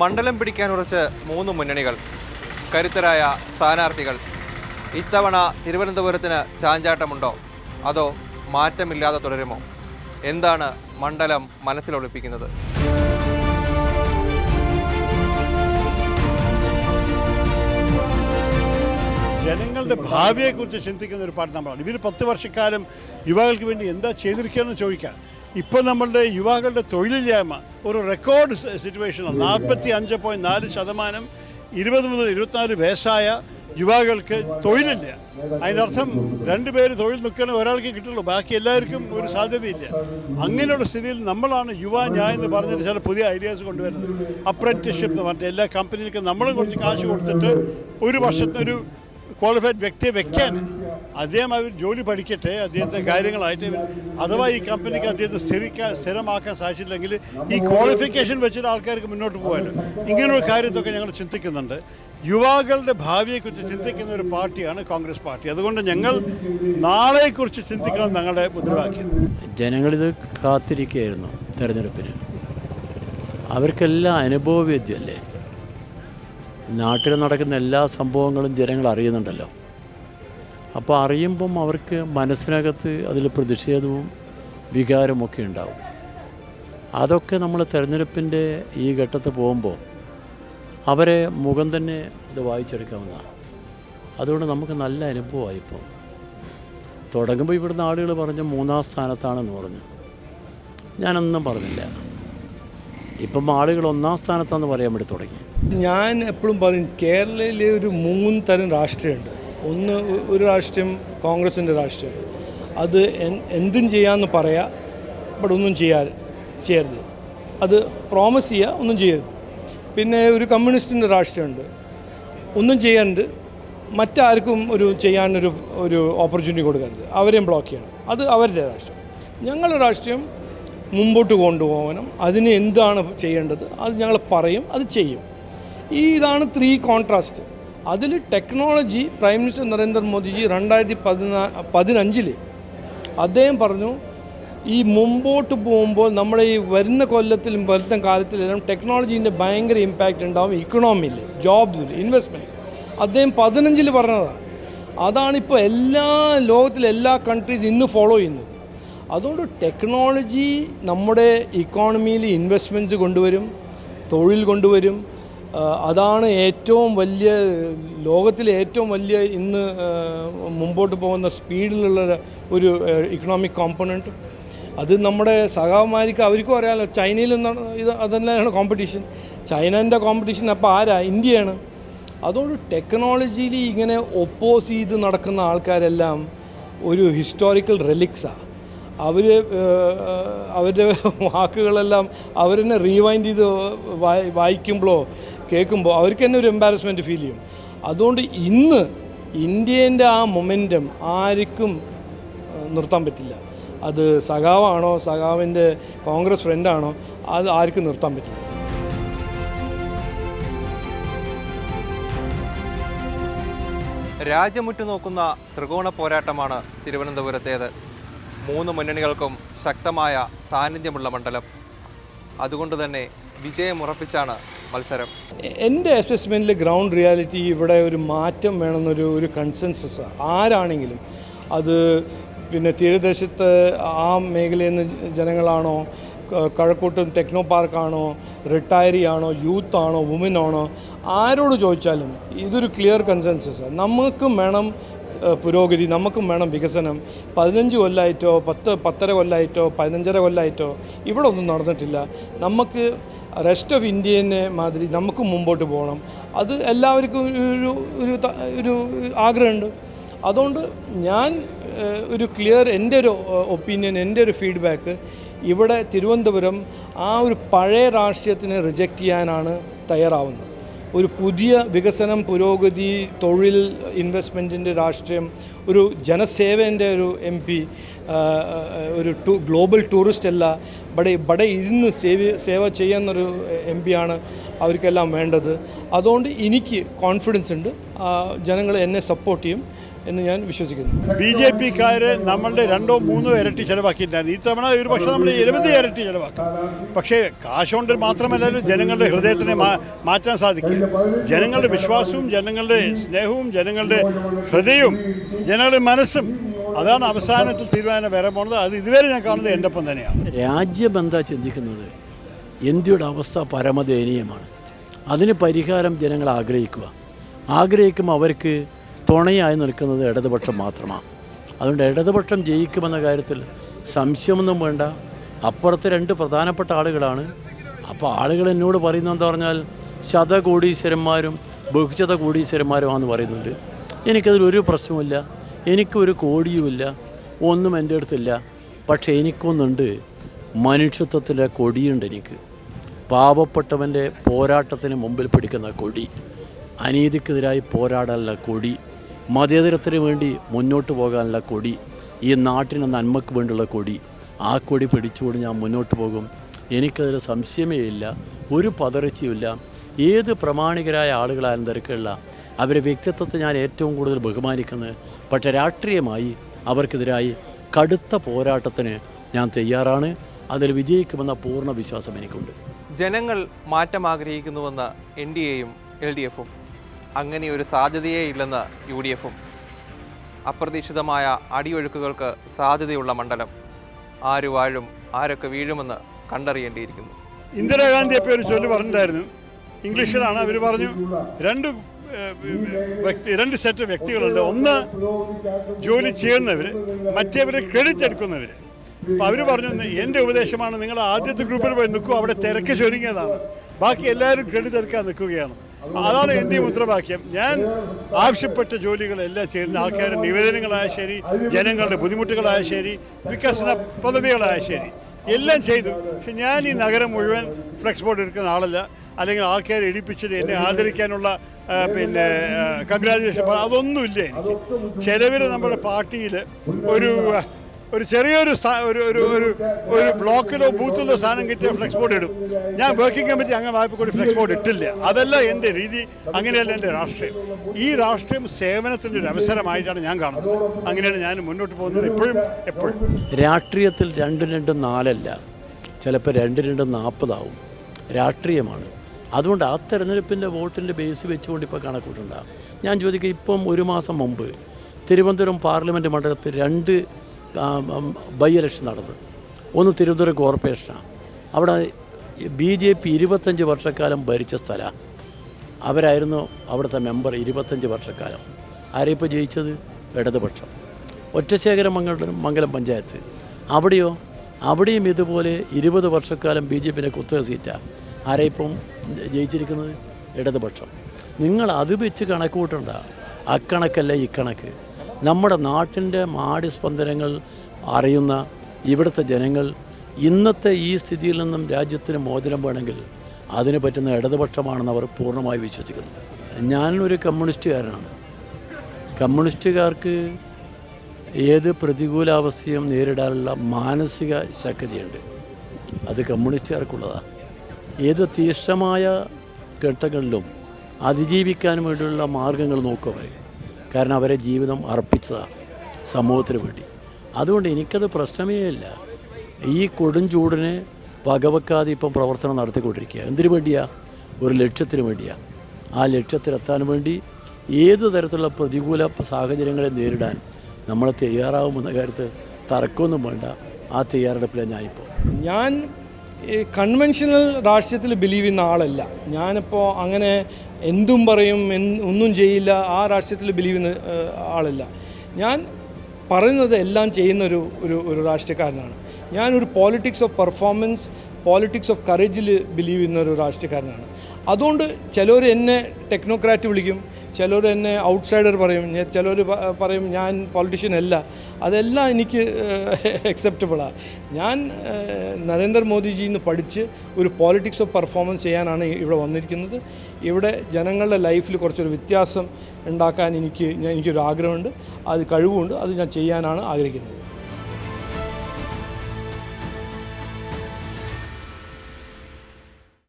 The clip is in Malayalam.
മണ്ഡലം പിടിക്കാൻ ഉറച്ച് മൂന്ന് മുന്നണികൾ കരുത്തരായ സ്ഥാനാർത്ഥികൾ. ഇത്തവണ തിരുവനന്തപുരത്തിന് ചാഞ്ചാട്ടമുണ്ടോ? അതോ മാറ്റമില്ലാതെ തുടരുമോ? എന്താണ് മണ്ഡലം മനസ്സിലൊളിപ്പിക്കുന്നത്? ജനങ്ങളുടെ ഭാവിയെക്കുറിച്ച് ചിന്തിക്കുന്ന ഒരു പാട്ട് നമ്മളാണ് ഇവർ പത്ത് വർഷക്കാലം യുവാക്കൾക്ക് വേണ്ടി എന്താ ചെയ്തിരിക്കുകയെന്ന് ചോദിക്കാം. ഇപ്പോൾ നമ്മളുടെ യുവാക്കളുടെ തൊഴിലില്ലായ്മ. ഒരു റെക്കോർഡ് സിറ്റുവേഷനാണ് നാൽപ്പത്തി അഞ്ച് പോയിന്റ് നാല് ശതമാനം ഇരുപത് മുതൽ ഇരുപത്തിനാല് വയസ്സായ യുവാക്കൾക്ക് തൊഴിലില്ല. അതിനർത്ഥം രണ്ടുപേര് തൊഴിൽ നിൽക്കണേ ഒരാൾക്ക് കിട്ടുള്ളൂ. ബാക്കി എല്ലാവർക്കും ഒരു സാധ്യതയില്ല. അങ്ങനെയുള്ള സ്ഥിതിയിൽ നമ്മളാണ് യുവ ഞാൻ എന്ന് പറഞ്ഞിട്ട് ചില പുതിയ ഐഡിയാസ് കൊണ്ടുവരുന്നത്. അപ്രന്റിഷിപ്പ് എന്ന് പറഞ്ഞിട്ട് എല്ലാ കമ്പനികൾക്കും നമ്മളും കുറച്ച് കാശ് കൊടുത്തിട്ട് ഒരു വർഷത്തെ ഒരു ക്വാളിഫൈഡ് വ്യക്തിയെ വെക്കാൻ അദ്ദേഹം അവർ ജോലി പഠിക്കട്ടെ അദ്ദേഹത്തെ കാര്യങ്ങളായിട്ട് അഥവാ ഈ കമ്പനിക്ക് അദ്ദേഹത്തെ സ്ഥിരിക്കാൻ സ്ഥിരമാക്കാൻ സാധിച്ചില്ലെങ്കിൽ ഈ ക്വാളിഫിക്കേഷൻ വെച്ചിട്ട് ആൾക്കാർക്ക് മുന്നോട്ട് പോകാനും ഇങ്ങനെയുള്ള കാര്യത്തൊക്കെ ഞങ്ങൾ ചിന്തിക്കുന്നുണ്ട്. യുവാക്കളുടെ ഭാവിയെക്കുറിച്ച് ചിന്തിക്കുന്ന ഒരു പാർട്ടിയാണ് കോൺഗ്രസ് പാർട്ടി. അതുകൊണ്ട് ഞങ്ങൾ നാളെക്കുറിച്ച് ചിന്തിക്കണം ഞങ്ങളുടെ മുദ്രാവാക്യം. ജനങ്ങളിത് കാത്തിരിക്കുകയായിരുന്നു തെരഞ്ഞെടുപ്പിന്. അവർക്കെല്ലാം അനുഭവവേദ്യമല്ലേ നാട്ടിൽ നടക്കുന്ന എല്ലാ സംഭവങ്ങളും ജനങ്ങൾ അറിയുന്നുണ്ടല്ലോ. അപ്പോൾ അറിയുമ്പം അവർക്ക് മനസ്സിനകത്ത് അതിൽ പ്രതിഷേധവും വികാരമൊക്കെ ഉണ്ടാവും. അതൊക്കെ നമ്മൾ തിരഞ്ഞെടുപ്പിന്റെ ഈ ഘട്ടത്ത് പോകുമ്പോൾ അവരെ മുഖം തന്നെ ഇത് വായിച്ചെടുക്കാവുന്നതാണ്. അതുകൊണ്ട് നമുക്ക് നല്ല അനുഭവമായി ഇപ്പോൾ. തുടങ്ങുമ്പോൾ ഇവിടുന്ന് ആളുകൾ പറഞ്ഞു മൂന്നാം സ്ഥാനത്താണെന്ന് പറഞ്ഞു. ഞാനൊന്നും പറഞ്ഞില്ല. ഇപ്പം ആളുകൾ ഒന്നാം സ്ഥാനത്താണെന്ന് പറയാൻ വേണ്ടി തുടങ്ങി. ഞാൻ എപ്പോഴും പറയും കേരളയിൽ ഒരു മൂന്ന് തരം രാഷ്ട്രീയമുണ്ട്. ഒന്ന് ഒരു രാഷ്ട്രീയം കോൺഗ്രസിന്റെ രാഷ്ട്രീയം. അത് എന്തും ചെയ്യാമെന്ന് പറയാ ബട്ട് ഒന്നും ചെയ്യാ ചെയ്യരുത്. അത് പ്രോമിസ് ചെയ്യുക ഒന്നും ചെയ്യരുത്. പിന്നെ ഒരു കമ്മ്യൂണിസ്റ്റിന്റെ രാഷ്ട്രീയമുണ്ട്. ഒന്നും ചെയ്യാണ്ട് മറ്റാർക്കും ഒരു ചെയ്യാനൊരു ഒരു ഓപ്പർച്യൂണിറ്റി കൊടുക്കരുത്. അവരെയും ബ്ലോക്ക് ചെയ്യണം. അത് അവരുടെ രാഷ്ട്രീയം. ഞങ്ങളുടെ രാഷ്ട്രീയം മുമ്പോട്ട് കൊണ്ടുപോകണം. അതിന് എന്താണ് ചെയ്യേണ്ടത്? അത് ഞങ്ങൾ പറയും അത് ചെയ്യും. ഈ ഇതാണ് ത്രീ കോൺട്രാസ്റ്റ് അതിൽ ടെക്നോളജി പ്രൈം മിനിസ്റ്റർ നരേന്ദ്രമോദിജി രണ്ടായിരത്തി പതിനാ പതിനഞ്ചിൽ അദ്ദേഹം പറഞ്ഞു ഈ മുമ്പോട്ട് പോകുമ്പോൾ നമ്മൾ ഈ വരുന്ന കൊല്ലത്തിലും വരുന്ന കാലത്തിലെല്ലാം ടെക്നോളജീന്റെ ഭയങ്കര ഇമ്പാക്റ്റ് ഉണ്ടാവും ഇക്കണോമിയിൽ ജോബ്സിൽ ഇൻവെസ്റ്റ്മെന്റ് അദ്ദേഹം പതിനഞ്ചിൽ പറഞ്ഞതാണ് അതാണിപ്പോൾ എല്ലാ ലോകത്തിലെ എല്ലാ കൺട്രീസ് ഇന്ന് ഫോളോ ചെയ്യുന്നത്. അതുകൊണ്ട് ടെക്നോളജി നമ്മുടെ ഇക്കോണമിയിൽ ഇൻവെസ്റ്റ്മെന്റ്സ് കൊണ്ടുവരും തൊഴിൽ കൊണ്ടുവരും അതാണ് ഏറ്റവും വലിയ ലോകത്തിലെ ഏറ്റവും വലിയ ഇന്ന് മുമ്പോട്ട് പോകുന്ന സ്പീഡിലുള്ള ഒരു ഇക്കണോമിക് കോമ്പണന്റ് അത് നമ്മുടെ സഹമാർക്ക് അവർക്കും അറിയാമല്ലോ നിന്നാണ് ഇത് അതന്നെയാണ് കോമ്പറ്റീഷൻ ചൈനന്റെ കോമ്പറ്റീഷൻ അപ്പോൾ ആരാ? ഇന്ത്യയാണ്. അതുകൊണ്ട് ടെക്നോളജിയിൽ ഇങ്ങനെ ഒപ്പോസ് ചെയ്ത് നടക്കുന്ന ആൾക്കാരെല്ലാം ഒരു ഹിസ്റ്റോറിക്കൽ റെലിക്സാണ് അവർ അവരുടെ വാക്കുകളെല്ലാം അവരെന്നെ റീവൈൻഡ് ചെയ്ത് വായി വായിക്കുമ്പോഴോ കേൾക്കുമ്പോൾ അവർക്ക് തന്നെ ഒരു എംബാരസ്മെന്റ് ഫീൽ ചെയ്യും. അതുകൊണ്ട് ഇന്ന് ഇന്ത്യേന്റെ ആ മൊമെന്റം ആർക്കും നിർത്താൻ പറ്റില്ല. അത് സഖാവാണോ സഖാവിന്റെ കോൺഗ്രസ് ഫ്രണ്ടാണോ അത് ആർക്കും നിർത്താൻ പറ്റില്ല. രാജ്യമുറ്റു നോക്കുന്ന ത്രികോണ പോരാട്ടമാണ് തിരുവനന്തപുരത്തേത്. മൂന്ന് മുന്നണികൾക്കും ശക്തമായ സാന്നിധ്യമുള്ള മണ്ഡലം. അതുകൊണ്ട് തന്നെ വിജയമുറപ്പിച്ചാണ് മത്സരം? എന്റെ അസസ്മെന്റിൽ ഗ്രൗണ്ട് റിയാലിറ്റി ഇവിടെ ഒരു മാറ്റം വേണമെന്നൊരു ഒരു കൺസെൻസസ് ആരാണെങ്കിലും അത് പിന്നെ തീരദേശത്ത് ആ മേഖലയിൽ നിന്ന് ജനങ്ങളാണോ കഴക്കൂട്ടും ടെക്നോ പാർക്കാണോ റിട്ടയറി ആണോ യൂത്ത് ആണോ വുമൻ ആണോ ആരോട് ചോദിച്ചാലും ഇതൊരു ക്ലിയർ കൺസെൻസസ് നമുക്കും വേണം പുരോഗതി നമുക്കും വേണം വികസനം. പതിനഞ്ച് കൊല്ലമായിട്ടോ പത്ത് പത്തര കൊല്ലമായിട്ടോ പതിനഞ്ചര കൊല്ലമായിട്ടോ ഇവിടെ ഒന്നും നടന്നിട്ടില്ല. നമുക്ക് റെസ്റ്റ് ഓഫ് ഇന്ത്യനെ മാതിരി നമുക്കും മുമ്പോട്ട് പോകണം. അത് എല്ലാവർക്കും ഒരു ഒരു ഒരു ആഗ്രഹമുണ്ട്. അതുകൊണ്ട് ഞാൻ ഒരു ക്ലിയർ എന്റെ ഒരു ഒപ്പീനിയൻ എന്റെ ഒരു ഫീഡ്ബാക്ക് ഇവിടെ തിരുവനന്തപുരം ആ ഒരു പഴയ രാഷ്ട്രീയത്തിനെ റിജക്റ്റ് ചെയ്യാനാണ് തയ്യാറാവുന്നത്. ഒരു പുതിയ വികസനം പുരോഗതി തൊഴിൽ ഇൻവെസ്റ്റ്മെന്റിന്റെ രാഷ്ട്രീയം ഒരു ജനസേവേന്റെ ഒരു എം പി ഒരു ടു ഗ്ലോബൽ ടൂറിസ്റ്റ് അല്ല ഇവിടെ ഇവിടെ ഇരുന്ന് സേവ സേവ ചെയ്യുന്നൊരു എം ആണ് അവർക്കെല്ലാം വേണ്ടത്. അതുകൊണ്ട് എനിക്ക് കോൺഫിഡൻസ് ഉണ്ട്. ജനങ്ങൾ എന്നെ സപ്പോർട്ട് ചെയ്യും. എന്ന് ഞാൻ വിശ്വസിക്കുന്നു. ബി ജെ പിക്കാർ നമ്മളുടെ രണ്ടോ മൂന്നോ ഇരട്ടി ചിലവാക്കിയിട്ടുണ്ടായിരുന്നു. ഈ തവണ ഒരു പക്ഷേ നമ്മൾ എഴുപത് ഇരട്ടി ചിലവാക്കും. പക്ഷേ കാശ് കൊണ്ട് മാത്രമല്ലല്ലോ ജനങ്ങളുടെ ഹൃദയത്തിനെ മാറ്റാൻ സാധിക്കും ജനങ്ങളുടെ വിശ്വാസവും ജനങ്ങളുടെ സ്നേഹവും ജനങ്ങളുടെ ഹൃദയവും ജനങ്ങളുടെ മനസ്സും അതാണ് അവസാനത്തിൽ തീരുമാനം വരാൻ പോണത് അത് ഇതുവരെ ഞാൻ കാണുന്നത് എന്റെ ഒപ്പം തന്നെയാണ്. രാജ്യം എന്താ ചിന്തിക്കുന്നത്? ഇന്ത്യയുടെ അവസ്ഥ പരമദയനീയമാണ്. അതിന് പരിഹാരം ജനങ്ങൾ ആഗ്രഹിക്കുക. ആഗ്രഹിക്കുമ്പോൾ അവർക്ക് തുണയായി നിൽക്കുന്നത് ഇടതുപക്ഷം മാത്രമാണ്. അതുകൊണ്ട് ഇടതുപക്ഷം ജയിക്കുമെന്ന കാര്യത്തിൽ സംശയമൊന്നും വേണ്ട. അപ്പുറത്ത് രണ്ട് പ്രധാനപ്പെട്ട ആളുകളാണ്. അപ്പോൾ ആളുകൾ എന്നോട് പറയുന്നത് എന്താ പറഞ്ഞാൽ ശതകോടീശ്വരന്മാരും ബഹുശത കോടീശ്വരന്മാരുമാണെന്ന് പറയുന്നുണ്ട് എനിക്കതിലൊരു പ്രശ്നവുമില്ല. എനിക്കൊരു കോടിയുമില്ല. ഒന്നും എന്റെ അടുത്തില്ല. പക്ഷേ എനിക്കൊന്നുണ്ട്. മനുഷ്യത്വത്തിലെ കൊടിയുണ്ട് എനിക്ക്. പാവപ്പെട്ടവന്റെ പോരാട്ടത്തിന് മുമ്പിൽ പിടിക്കുന്ന കൊടി. അനീതിക്കെതിരായി പോരാടാനുള്ള കൊടി. മതേതരത്തിന് വേണ്ടി മുന്നോട്ട് പോകാനുള്ള കൊടി ഈ നാട്ടിന് നന്മക്ക് വേണ്ടിയുള്ള കൊടി ആ കൊടി പിടിച്ചുകൊണ്ട് ഞാൻ മുന്നോട്ട് പോകും. എനിക്കതിൽ സംശയമേ ഇല്ല ഒരു പതർച്ചയുമില്ല ഏത് പ്രമാണികരായ ആളുകളായാലും തിരക്കുള്ള അവരുടെ വ്യക്തിത്വത്തെ ഞാൻ ഏറ്റവും കൂടുതൽ ബഹുമാനിക്കുന്നത്. പക്ഷേ രാഷ്ട്രീയമായി അവർക്കെതിരായി കടുത്ത പോരാട്ടത്തിന് ഞാൻ തയ്യാറാണ്. അതിൽ വിജയിക്കുമെന്ന പൂർണ വിശ്വാസം എനിക്കുണ്ട്. ജനങ്ങൾ മാറ്റം ആഗ്രഹിക്കുന്നുവെന്ന എൻ ഡി എയും എൽ ഡി എഫും. അങ്ങനെ ഒരു സാധ്യതയേ ഇല്ലെന്ന് യു ഡി എഫും അപ്രതീക്ഷിതമായ അടിയൊഴുക്കുകൾക്ക് സാധ്യതയുള്ള മണ്ഡലം ആര് വാഴും ആരൊക്കെ വീഴുമെന്ന് കണ്ടറിയേണ്ടിയിരിക്കുന്നു. ഇന്ദിരാഗാന്ധി ഇന്ദിരാഗാന്ധിയെ ഒരു ചൊല്ലി പറഞ്ഞിട്ടുണ്ടായിരുന്നു ഇംഗ്ലീഷിലാണ് അവർ പറഞ്ഞു. രണ്ട് വ്യക്തി രണ്ട് സെറ്റ് വ്യക്തികളുണ്ട്. ഒന്ന് ജോലി ചെയ്യുന്നവർ മറ്റേവർ ക്രെഡിറ്റ് എടുക്കുന്നവർ അപ്പോൾ അവർ പറഞ്ഞു എന്റെ ഉപദേശമാണ്. നിങ്ങൾ ആദ്യത്തെ ഗ്രൂപ്പിൽ പോയി നിൽക്കും. അവിടെ തിരക്ക് ചൊരുങ്ങിയതാണ്. ബാക്കി എല്ലാവരും ക്രെഡിറ്റ് എടുക്കാൻ നിൽക്കുകയാണ്. അതാണ് എന്റെ മുദ്രാവാക്യം. ഞാൻ ആവശ്യപ്പെട്ട ജോലികളെല്ലാം ചെയ്യുന്ന ആൾക്കാരുടെ നിവേദനങ്ങളായ ശരി ജനങ്ങളുടെ ബുദ്ധിമുട്ടുകളായ ശരി വികസന പദ്ധതികളായ ശരി എല്ലാം ചെയ്തു. പക്ഷെ ഞാൻ ഈ നഗരം മുഴുവൻ ഫ്ലെക്സ് ബോർഡ് എടുക്കുന്ന ആളല്ല. അല്ലെങ്കിൽ ആൾക്കാരെ ഇടിപ്പിച്ചത് എന്നെ ആദരിക്കാനുള്ള പിന്നെ കൺഗ്രാജുലേഷൻ അതൊന്നുമില്ല എനിക്ക്. ചിലവർ നമ്മുടെ പാർട്ടിയിൽ ഒരു ഒരു ചെറിയൊരു ഒരു ഒരു ഒരു ഒരു ബ്ലോക്കിലോ ബൂത്തിലോ സാധനം കിട്ടിയ ഫ്ലെക്സ് ബോർഡ് ഇടും. ഞാൻ വർക്കിംഗ് കമ്മിറ്റി അങ്ങനെ അംഗമായപ്പോൾ കൂടി ഫ്ലെക്സ് ബോർഡ് ഇട്ടില്ല. അതല്ല എന്റെ രീതി അങ്ങനെയല്ല എന്റെ രാഷ്ട്രീയം. ഈ രാഷ്ട്രീയം സേവനത്തിന്റെ ഒരു അവസരമായിട്ടാണ് ഞാൻ കാണുന്നത്. അങ്ങനെയാണ് ഞാൻ മുന്നോട്ട് പോകുന്നത് ഇപ്പോഴും എപ്പോഴും. രാഷ്ട്രീയത്തിൽ രണ്ടും രണ്ടും നാലല്ല. ചിലപ്പോൾ രണ്ട് രണ്ടും നാൽപ്പതാവും രാഷ്ട്രീയമാണ്. അതുകൊണ്ട് ആ തെരഞ്ഞെടുപ്പിന്റെ വോട്ടിന്റെ ബേസ് വെച്ചുകൊണ്ട് ഇപ്പോൾ കണക്കൂട്ടുണ്ടാകും ഞാൻ ചോദിക്കുക ഇപ്പം ഒരു മാസം മുമ്പ് തിരുവനന്തപുരം പാർലമെന്റ് മണ്ഡലത്തിൽ രണ്ട് ബൈ ഇലക്ഷൻ നടന്നത്. ഒന്ന് തിരുവനന്തപുരം കോർപ്പറേഷനാണ്. അവിടെ ബി ജെ പി ഇരുപത്തഞ്ച് വർഷക്കാലം ഭരിച്ച സ്ഥലമാണ് അവരായിരുന്നു അവിടുത്തെ മെമ്പർ ഇരുപത്തഞ്ച് വർഷക്കാലം. ആരെയിപ്പോൾ ജയിച്ചത്? ഇടതുപക്ഷം. ഒറ്റശേഖര മംഗളം മംഗലം പഞ്ചായത്ത്. അവിടെയോ? അവിടെയും ഇതുപോലെ ഇരുപത് വർഷക്കാലം ബി ജെ പിന്റെ കുത്തക സീറ്റാണ് ആരെയിപ്പം ജയിച്ചിരിക്കുന്നത്? ഇടതുപക്ഷം. നിങ്ങൾ അത് വെച്ച് കണക്ക് കൂട്ടണ്ട അക്കണക്കല്ല ഇക്കണക്ക് നമ്മുടെ നാട്ടിന്റെ മാടിസ്പന്ദനങ്ങൾ അറിയുന്ന ഇവിടുത്തെ ജനങ്ങൾ ഇന്നത്തെ ഈ സ്ഥിതിയിൽ നിന്നും രാജ്യത്തിന് മോചനം വേണമെങ്കിൽ അതിന് പറ്റുന്ന ഇടതുപക്ഷമാണെന്ന് അവർ പൂർണമായി വിശ്വസിക്കുന്നത് ഞാൻ ഒരു കമ്മ്യൂണിസ്റ്റുകാരനാണ്. കമ്മ്യൂണിസ്റ്റുകാർക്ക് ഏത് പ്രതികൂലാവസ്ഥയും നേരിടാനുള്ള മാനസിക ശക്തിയുണ്ട്. അത് കമ്മ്യൂണിസ്റ്റുകാർക്കുള്ളതാണ്. ഏത് തീക്ഷണമായ ഘട്ടങ്ങളിലും അതിജീവിക്കാൻ വേണ്ടിയുള്ള മാർഗങ്ങൾ നോക്കുക കാരണം അവരെ ജീവിതം അർപ്പിച്ചതാണ് സമൂഹത്തിന് വേണ്ടി. അതുകൊണ്ട് എനിക്കത് പ്രശ്നമേ ഇല്ല. ഈ കൊടും ചൂടിന് വകവെക്കാതെ ഇപ്പം പ്രവർത്തനം നടത്തിക്കൊണ്ടിരിക്കുക. എന്തിനു വേണ്ടിയാ? ഒരു ലക്ഷ്യത്തിന് വേണ്ടിയാ. ആ ലക്ഷ്യത്തിലെത്താൻ വേണ്ടി ഏത് തരത്തിലുള്ള പ്രതികൂല സാഹചര്യങ്ങളെ നേരിടാൻ നമ്മൾ തയ്യാറാവുമെന്ന കാര്യത്തിൽ തർക്കമൊന്നും വേണ്ട. ആ തയ്യാറെടുപ്പിലാണ് ഞാനിപ്പോൾ. ഞാൻ ഈ കൺവെൻഷണൽ രാഷ്ട്രീയത്തിൽ ബിലീവ് ചെയ്യുന്ന ആളല്ല. ഞാനിപ്പോൾ അങ്ങനെ എന്തും പറയും ഒന്നും ചെയ്യില്ല ആ രാഷ്ട്രീയത്തിൽ ബിലീവ് ചെയ്യുന്ന ആളല്ല. ഞാൻ പറയുന്നത് എല്ലാം ചെയ്യുന്ന ഒരു ഒരു ഒരു രാഷ്ട്രീയക്കാരനാണ്. ഞാനൊരു politics of performance politics of കറേജിൽ believe ചെയ്യുന്ന ഒരു രാഷ്ട്രീയക്കാരനാണ്. അതുകൊണ്ട് ചിലർ എന്നെ ടെക്നോക്രാറ്റ് വിളിക്കും ചിലർ എന്നെ ഔട്ട്സൈഡർ പറയും ചിലർ പറയും ഞാൻ പൊളിറ്റീഷ്യൻ അല്ല. അതെല്ലാം എനിക്ക് അക്സെപ്റ്റബിളാണ് ഞാൻ നരേന്ദ്രമോദിജിയിൽ നിന്ന് പഠിച്ച് ഒരു പോളിറ്റിക്സ് ഓഫ് പെർഫോമൻസ് ചെയ്യാനാണ് ഇവിടെ വന്നിരിക്കുന്നത്. ഇവിടെ ജനങ്ങളുടെ ലൈഫിൽ കുറച്ചൊരു വ്യത്യാസം ഉണ്ടാക്കാൻ എനിക്ക് എനിക്കൊരു ആഗ്രഹമുണ്ട് അത് കഴിവുണ്ട്. അത് ഞാൻ ചെയ്യാനാണ് ആഗ്രഹിക്കുന്നത്.